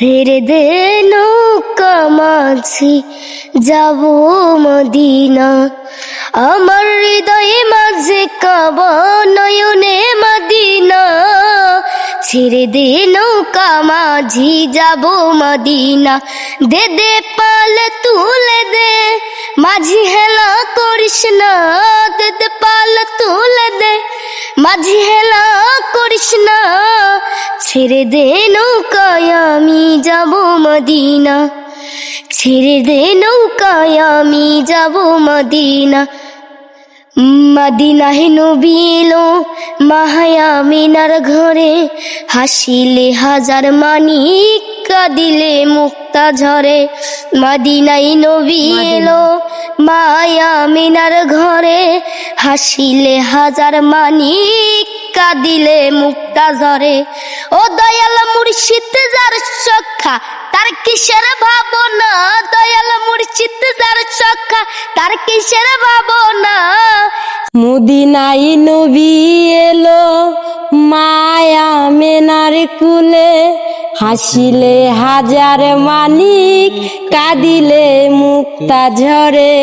ছেড়ে দে নৌকা মাঝি যাব মদিনা। আমার হৃদয়ে মাঝে কাবা নয়নে মদিনা। ছেড়ে দে নৌকা মাঝি যাব মদিনা। দে দে পাল তুলে দে, মাঝি হেলা করিস না। দে দে পাল তুলে দে, মাঝি হেলা করিস ছেড়ে দে নৌকায় আমি যাব মদিনা। ছেড়ে দে নৌকায় আমি যাব মদিনা। মদিনাহে নবী এলো মাহায়া মিনার ঘরে। হাসিলে হাজার মানিক কাঁদিলে মুক্তা ঝরে মদিনাই নবী এলো মায়া মিনার ঘরে হাসিলে হাজার মানিক, কাঁদিলে মুক্তা ঝরে। ও দয়াল মুর্শিদ যার সখা তার কিসের ভাবনা? দয়াল মুর্শিদ যার সখা তার কিসের ভাবনা? মুদিনাই নবী এলো মায়া মেনার কুলে, হাসিলে হাজার মানিক, কাঁদিলে মুক্তা ঝরে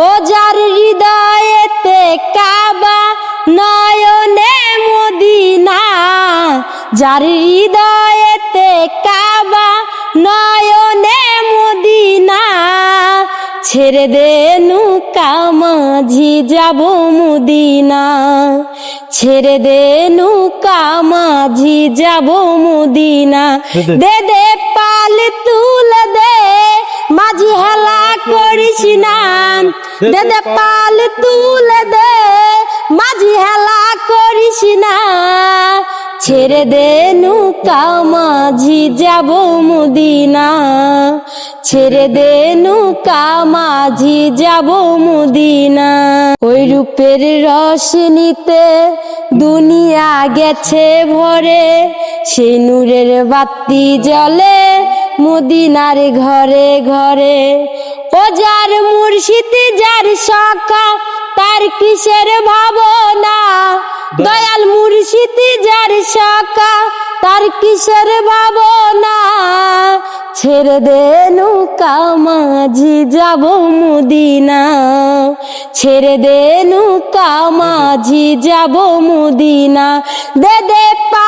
ও যার হৃদয়েতে কাবা নয়নে মদিনা যার হৃদয়েতে কাবা নয়নে মদিনা ছেড়ে দে নৌকা মাঝি যাব মুদিনা ছেড়ে দে নৌকা মাঝি যাব মুদিনা। দে দে পাল তুলে দে মাঝি হেলা করিস না। দে দে পাল তুলে দে, মাঝি হেলা করিস না। ছেড়ে দে নৌকা, মাঝি যাব মুদিনা। ছেড়ে দে নৌকা, মাঝি যাব মুদিনা। ওই রূপের রস নিতে দুনিয়া গেছে ভরে। সেই নূরের বাতি জ্বলে মুদিনার ঘরে ঘরে। ও যার মুর্শিদ যার সকা তার কিসের ভাবনা? দয়াল মুর্শিদ যার সকা তার কিসের ভাবনা? ছেড়ে দে নৌকা, মাঝি যাব মুদিনা। ছেড়ে দে নৌকা, মাঝি যাব মুদিনা। দে দে পাল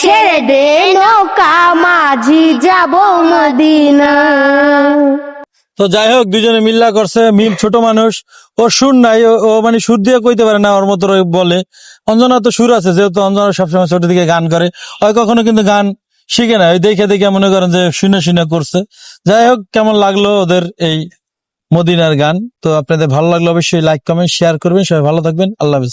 ছেড়ে দে নৌকা মাঝি যাব মদিনা। তো যাই হোক দুজনে মিল্লা করছে মিম ছোট মানুষ ও সুর নাই ও- মানে সুর দিয়ে কইতে পারে না ওর মতো বলে। অঞ্জনা তো সুর আছে যেহেতু অঞ্জনা সবসময় ছোট দিকে গান করে। ওই কখনো কিন্তু গান শিখে না ওই দেখে দেখে মনে করেন যে শুনে শুনে করছে। যাই হোক কেমন লাগল ওদের এই মদিনার গান? তো আপনাদের ভালো লাগল অবশ্যই লাইক কমেন্ট শেয়ার করবেন সবাই ভালো থাকবেন আল্লাহ হাফেজ।